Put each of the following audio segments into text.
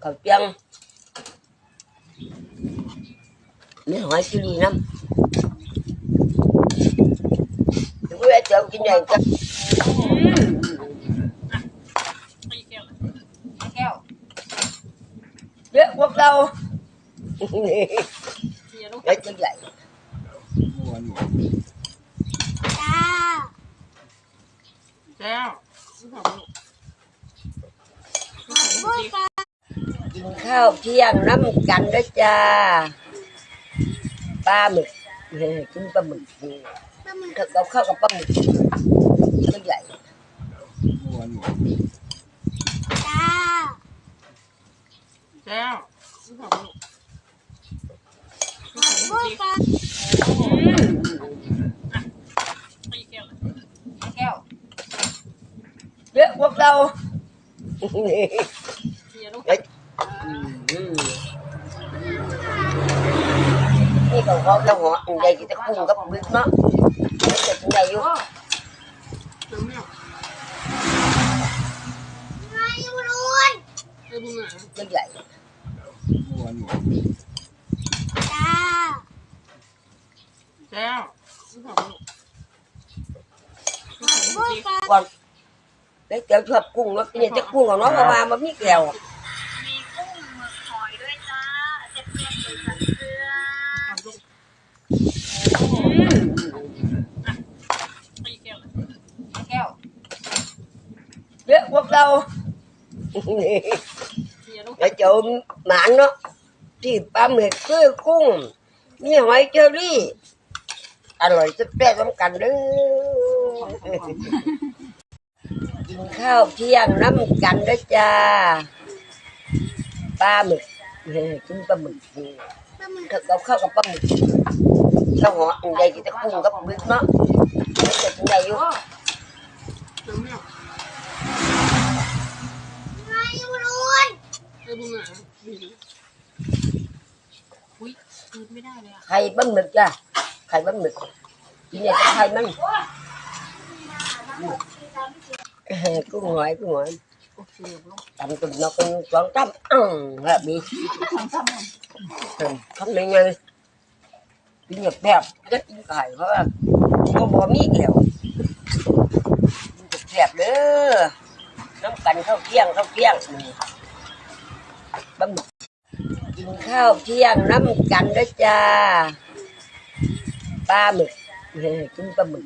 cầu chân miếng hỏi chứ đi lắm chúng tôi cho cái này chắc ตีแก้วแก้ว biết quốc đâu เฮียลูก để cho vậy แก้วลูกลูก กิน ข้าวเที่ยงน้ำกันด้วยจ้าปลาหมึกเฮ้ยกินปลาหมึกถ้าเราเข้ากับปลาหมึกก็ใหญ่แก้วลูกลูกตีแก้วแก้ว biết quốc đâu เฮียลู ก Đấy. Cái còn có đâu họ ở đây kita cung cấp biết nó Nó sẽ trong đây vô เติมเนี่ยเติมเนี่ย Như vậy แก้วลูกลูก còn đấy kéo cho cung nó cái chắc cung của nó mà mà mà biết kèo มีกุ้งหมึกหอยด้วยจ้าเจ็ดเพียงใส่สันเกลือ ตีแก้วแก้ว biết quốc đâu เฮียลูก nó trộm mạng nó thì ba mệt cứ cung như hỏi chơi đi à rồi sắp bé trong cành đó กินข้าวเที่ยงน้ำกันด้วยจ้าปลาหมึกเฮ้ยกินปลาหมึกถ้าเราเข้ากับปลาหมึกเราเหาะอันใดที่จะกุ้งกับบึกเนาะมันจะเป็นไงอยู่ เติมเนี่ย อคืไข่บ้างหมึกจ้ะไข่บ้างหมึกทีนเนี่ยไข่มั่งเกุ้หอยกุ้หอยโอเคลูกตำตุ่นนกเองตับอื้อแบบนี้ทำเอยังไงทีนี้บแบบก็กินไข่เพราะว่าก็บอมีเดียวกินแบบแบบเด้อน้ำกันเข้าเที่ยงเข้าเที่ยงนี่ khao chiang khao chiang bấm กินข้าวเที่ยงน้ำกันด้วยจ้าปลาหมึกเฮ้ยกินปลาหมึก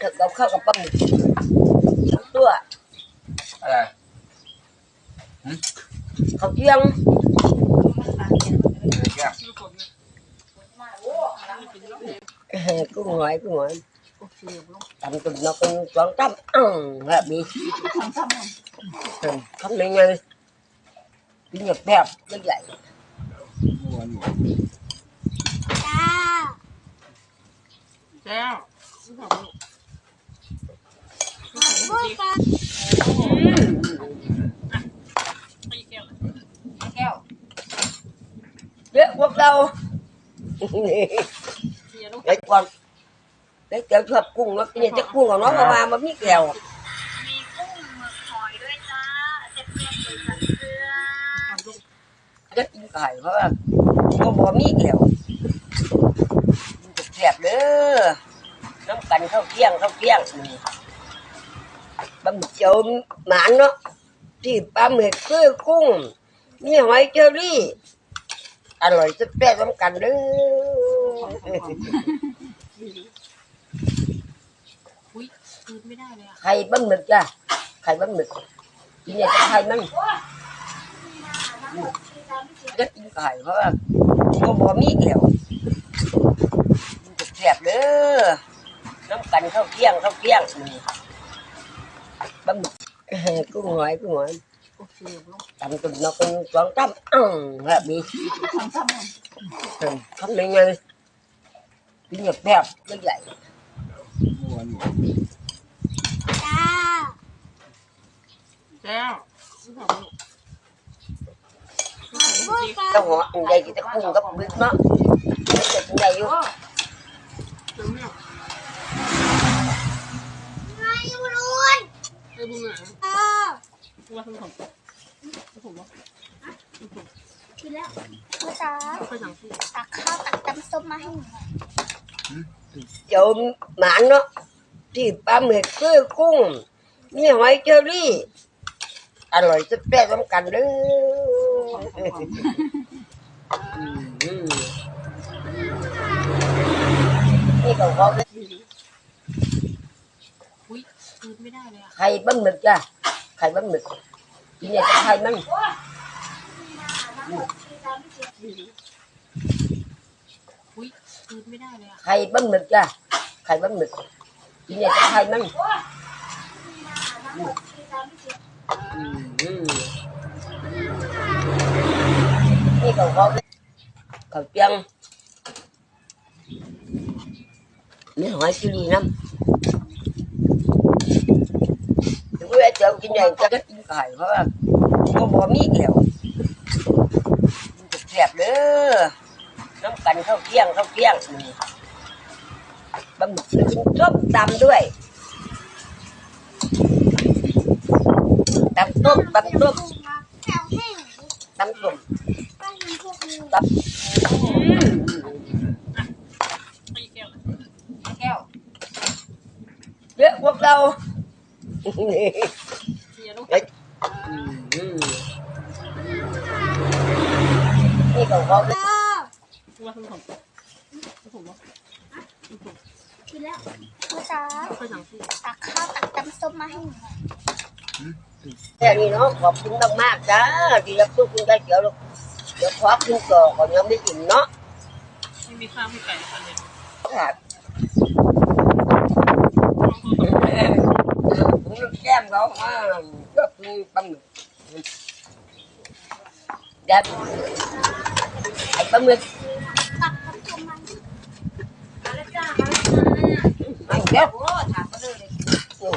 ถ้าเราเข้ากับปลาหมึกทั้งตัวอะไรข้าวเที่ยงแก้วลูกกดเนี่ยกุ้งหอยกุ้งหอยโอเคลูก tầm tuần nó cũng chọn trăm ừ, là bị ทำซ้ำมัน cái nhập đẹp như vậy แก้วลูกลูกตีแก้วแก้ว biết quốc đâu เฮียลูก đấy con đấy kéo cho cung nó cái chắc cung của nó mà mà mà biết kèo rất phải có có bò mít kèo đẹp nữa nó cành khao chiang khao chiang bấm trộm mạng nó thì ba mệt cứ cung như hỏi chơi đi à rồi sắp bé trong cành đó อุ้ยคืนไม่ได้เลยอะไข่ปลาหมึกจ้ะไข่ปลาหมึกทีนี้ จักกินไก่เพราะว่าบ่บ่มีอีกแล้วแซ่บเด้อน้ำกันเข้าเที่ยงเข้าเที่ยงนี่บำกุ้งหอยกุ้งหอยตำตุ่นนกเป็นสองตำอื้อแบบนี้ทำยังไงกินแบบแบบใหญ่เจ้า ลูกลูก đâu họ ở đây thì ta cung cấp biết nó nó sẽ trong đây vô เติมเนี่ยเติมเนี่ยว่าทำของผมว่านแล้วพ่อจ๋าไปสั่งตักข้าวตักตำส้มมาให้หนูเดี๋ยวหมานเนาะที่ปลาหมึกคือกุ้งนี่หอยเชอรี่ อร่อยจะแป๊บๆน้ำกันเด้ออืมนี่ก็เขาอุ้ยคืนไม่ได้เลยอะไข่ปลาหมึกจ้ะไข่ปลาหมึกกินเนี่ยจะไข่มันอุ้ยคืนไม่ได้เลยอะไข่ปลาหมึกจ้ะไข่ปลาหมึกกินเนี่ยจะไข่มั นอืมนี่ก็เขาเขาเจียงมีหอยชิลีน้ำถึงเวลาเจอกินใหญ่จะก็กินไข่เพราะว่าก็บ่มีเกี่ยวแสบเด้อน้ำกันข้าวเที่ยงข้าวเที่ยงบะหมี่กินส้มตำด้วย ตำต้มตำต้มแถวให้หนูตำต้มป้าเห็นพวกนี้ตำตี แก้วแก้วเยอะพวกเราเชียร์ลูกนี่ก็เขาเออว่าคุณผมผมว่ากินแล้วพ่อจ๋าไปสั่งที่ตักข้าวตักตำส้มมาให้หนูหน่อยแค่นี้เนาะขอบคุณมากๆจ้าที่รับทุกคุณได้เดี๋ยวเดี๋ยวขอขึ้นต่อก่อนยังไม่อิ่มเนาะไม่มีข้าวไม่ไก่กันเลยค่ะผมแก้มเขาอ่าก็คือปลาหมึกเดี๋ยวไอ้ปลาหมึกตักตำส้มมามาแล้วจ้ามาแล้วจ้ามันเดี๋ยวโอ้ถามมาเลยเลยโอ้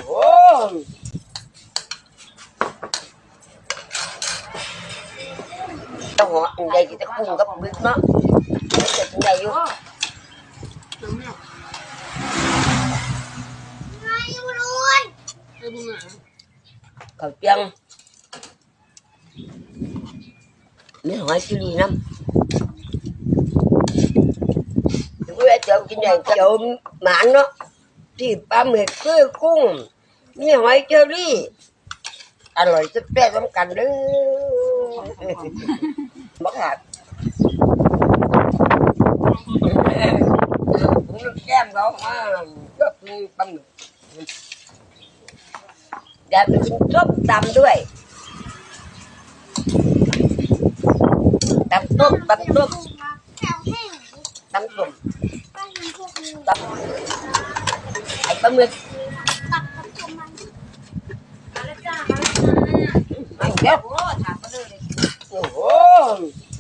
หต้องหัวอันใหญ่ที่จะกุ้งกับบึกเนาะเจ็บใหญ่อยู่โอ้ถึงเนี่ยไงรุนเออบุ้งอะเขาเจียงมีหอยชิลีน้ำถึงเวลาเจอกินใหญ่เจอหมานเนาะที่ปลาหมึกคือกุ้งนี่หอยเชอรี่ อร่อยจะแป๊บๆน้ำกันเด้อ บักหักผมแก้มเขาอ่าก็คือปลาหมึกเดี๋ยวไปกินส้มตำด้วยตำต้มตำต้มตำต้มป้าเห็นพวกนี้ตำไอ้ปลาหมึกตักตำส้มมามาแล้วจ้ามาแล้วจ้าเดี๋ยวถามมาเลย โอ้โห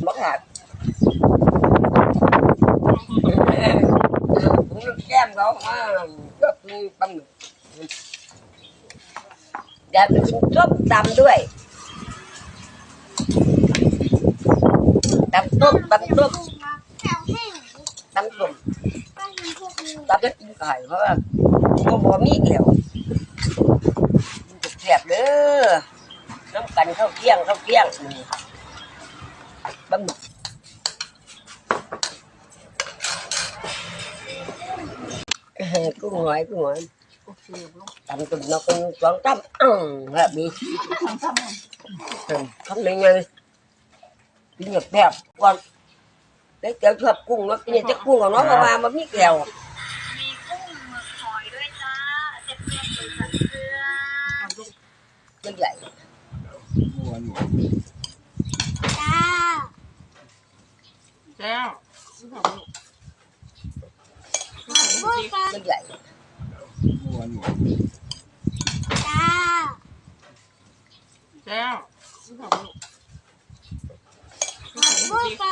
บักหักแก้มเขาอ่าก็คือปลาหมึกเดี๋ยวไปกินส้มตำด้วยตำต้มตำต้มตำต้มตำจะกินไข่เพราะว่าก็บ่มีเกี่ยวแสบเด้อน้ำกันเข้าเที่ยงเข้าเที่ยง หอยกุ้งหอยโอเคลูกตำตุ่ม nó cũng chọn tắm ừ là bị ทำซ้ำ không nên ngay cái nhập đẹp con đấy kéo chuột cung nó cái chiếc cung của nó mà mà mà biết kèo มีกุ้งหมึกหอยด้วยจ้าเจ็บเพื่อนเป็นสัตว์เกลือ ทำลูก như vậy จ้า แก้วลูกของลูกพ่อจ๋า như vậy จ้าแก้วลูกของลูกพ่อจ๋า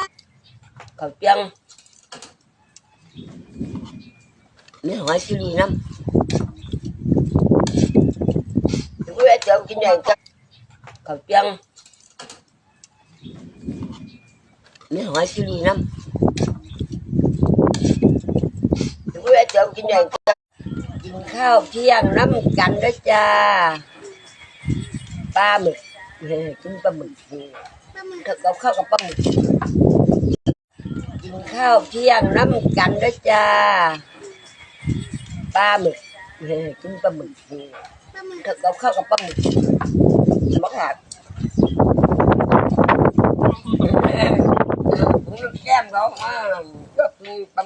khẩu chân mấy hỏi xử lý lắm chúng tôi chờ kinh doanh chắc khẩu chân mấy hỏi xử lý lắm chúng tôi chờ kinh doanh chắc กินข้าวเที่ยงน้ำกันด้วยจ้าปลาหมึกกินปลาหมึกกับข้าวกับปลาหมึกกินข้าวเที่ยงน้ำกันด้วยจ้าปลาหมึกกินปลาหมึกกับข้าวกับปลาหมึกมะขามแก้มเขา cũng xem đó. Ờ, Mà cấp băm